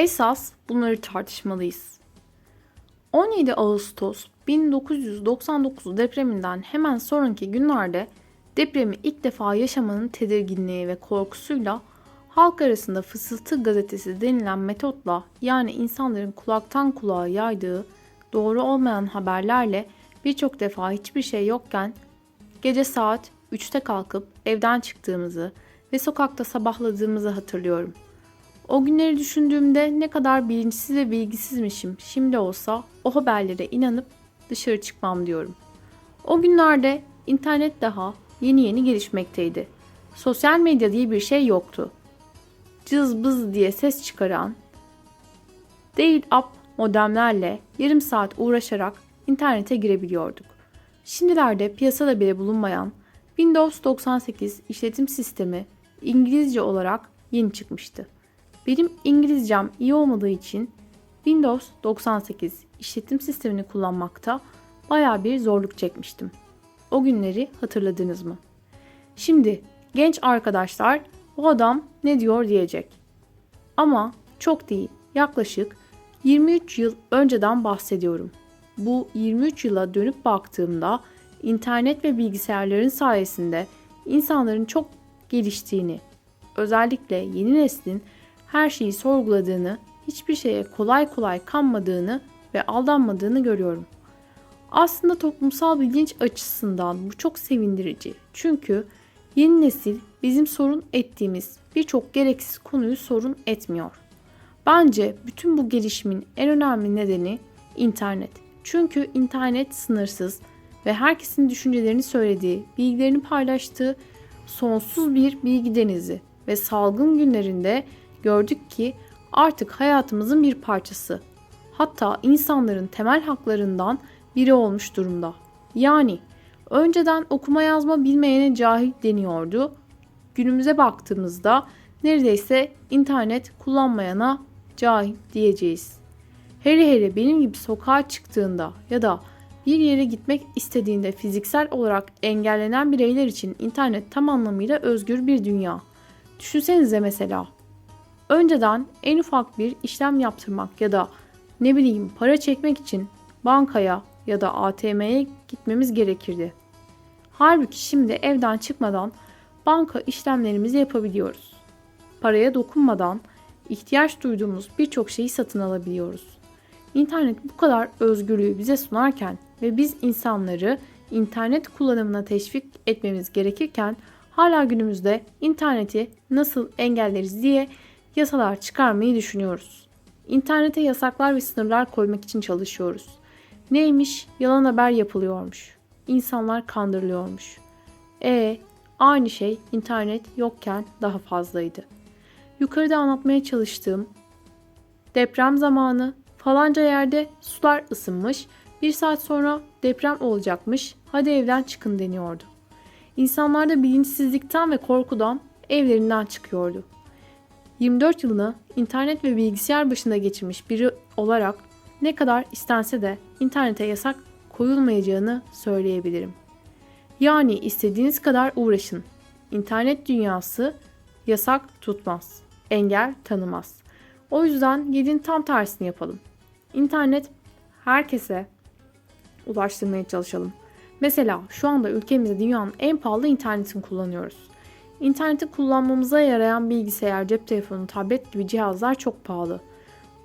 Esas bunları tartışmalıyız. 17 Ağustos 1999 depreminden hemen sonraki günlerde depremi ilk defa yaşamanın tedirginliği ve korkusuyla halk arasında fısıltı gazetesi denilen metotla yani insanların kulaktan kulağa yaydığı doğru olmayan haberlerle birçok defa hiçbir şey yokken gece saat 3'te kalkıp evden çıktığımızı ve sokakta sabahladığımızı hatırlıyorum. O günleri düşündüğümde ne kadar bilinçsiz ve bilgisizmişim şimdi olsa o haberlere inanıp dışarı çıkmam diyorum. O günlerde internet daha yeni yeni gelişmekteydi. Sosyal medya diye bir şey yoktu. Cız bız diye ses çıkaran değil up modemlerle yarım saat uğraşarak internete girebiliyorduk. Şimdilerde piyasada bile bulunmayan Windows 98 işletim sistemi İngilizce olarak yeni çıkmıştı. Benim İngilizcem iyi olmadığı için Windows 98 işletim sistemini kullanmakta baya bir zorluk çekmiştim. O günleri hatırladınız mı? Şimdi genç arkadaşlar bu adam ne diyor diyecek. Ama çok değil yaklaşık 23 yıl önceden bahsediyorum. Bu 23 yıla dönüp baktığımda internet ve bilgisayarların sayesinde insanların çok geliştiğini, özellikle yeni neslin her şeyi sorguladığını, hiçbir şeye kolay kolay kanmadığını ve aldanmadığını görüyorum. Aslında toplumsal bilinç açısından bu çok sevindirici. Çünkü yeni nesil bizim sorun ettiğimiz birçok gereksiz konuyu sorun etmiyor. Bence bütün bu gelişimin en önemli nedeni internet. Çünkü internet sınırsız ve herkesin düşüncelerini söylediği, bilgilerini paylaştığı sonsuz bir bilgi denizi ve salgın günlerinde gördük ki artık hayatımızın bir parçası. Hatta insanların temel haklarından biri olmuş durumda. Yani önceden okuma yazma bilmeyene cahil deniyordu. Günümüze baktığımızda neredeyse internet kullanmayana cahil diyeceğiz. Hele hele benim gibi sokağa çıktığında ya da bir yere gitmek istediğinde fiziksel olarak engellenen bireyler için internet tam anlamıyla özgür bir dünya. Düşünsenize mesela önceden en ufak bir işlem yaptırmak ya da ne bileyim para çekmek için bankaya ya da ATM'ye gitmemiz gerekirdi. Halbuki şimdi evden çıkmadan banka işlemlerimizi yapabiliyoruz. Paraya dokunmadan ihtiyaç duyduğumuz birçok şeyi satın alabiliyoruz. İnternet bu kadar özgürlüğü bize sunarken ve biz insanları internet kullanımına teşvik etmemiz gerekirken hala günümüzde interneti nasıl engelleriz diye yasalar çıkarmayı düşünüyoruz. İnternete yasaklar ve sınırlar koymak için çalışıyoruz. Neymiş? Yalan haber yapılıyormuş. İnsanlar kandırılıyormuş. E aynı şey internet yokken daha fazlaydı. Yukarıda anlatmaya çalıştığım deprem zamanı falanca yerde sular ısınmış, bir saat sonra deprem olacakmış, hadi evden çıkın deniyordu. İnsanlar da bilinçsizlikten ve korkudan evlerinden çıkıyordu. 24 yılını internet ve bilgisayar başında geçirmiş biri olarak ne kadar istense de internete yasak koyulmayacağını söyleyebilirim. Yani istediğiniz kadar uğraşın. İnternet dünyası yasak tutmaz, engel tanımaz. O yüzden gelin tam tersini yapalım. İnternet herkese ulaştırmaya çalışalım. Mesela şu anda ülkemizde dünyanın en pahalı internetini kullanıyoruz. İnterneti kullanmamıza yarayan bilgisayar, cep telefonu, tablet gibi cihazlar çok pahalı.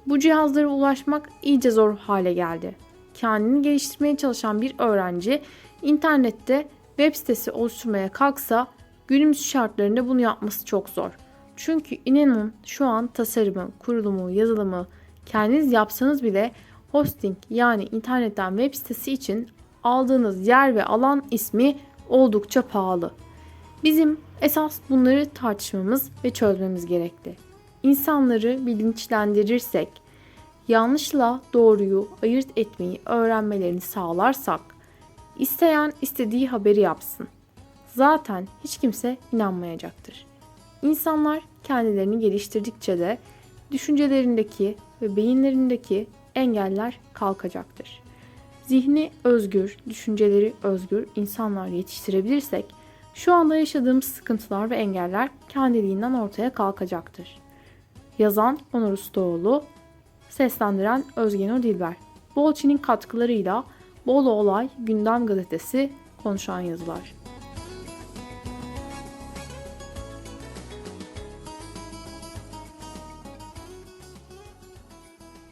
Bu cihazlara ulaşmak iyice zor hale geldi. Kendini geliştirmeye çalışan bir öğrenci internette web sitesi oluşturmaya kalksa günümüz şartlarında bunu yapması çok zor. Çünkü inanın şu an tasarımı, kurulumu, yazılımı kendiniz yapsanız bile hosting yani internetten web sitesi için aldığınız yer ve alan ismi oldukça pahalı. Bizim esas bunları tartışmamız ve çözmemiz gerekli. İnsanları bilinçlendirirsek, yanlışla doğruyu ayırt etmeyi öğrenmelerini sağlarsak, isteyen istediği haberi yapsın. Zaten hiç kimse inanmayacaktır. İnsanlar kendilerini geliştirdikçe de düşüncelerindeki ve beyinlerindeki engeller kalkacaktır. Zihni özgür, düşünceleri özgür insanlar yetiştirebilirsek şu anda yaşadığımız sıkıntılar ve engeller kendiliğinden ortaya kalkacaktır. Yazan Onur Ustaoğlu, seslendiren Özgen Odilber. Bolçi'nin katkılarıyla Bolu Olay Gündem Gazetesi konuşan yazılar.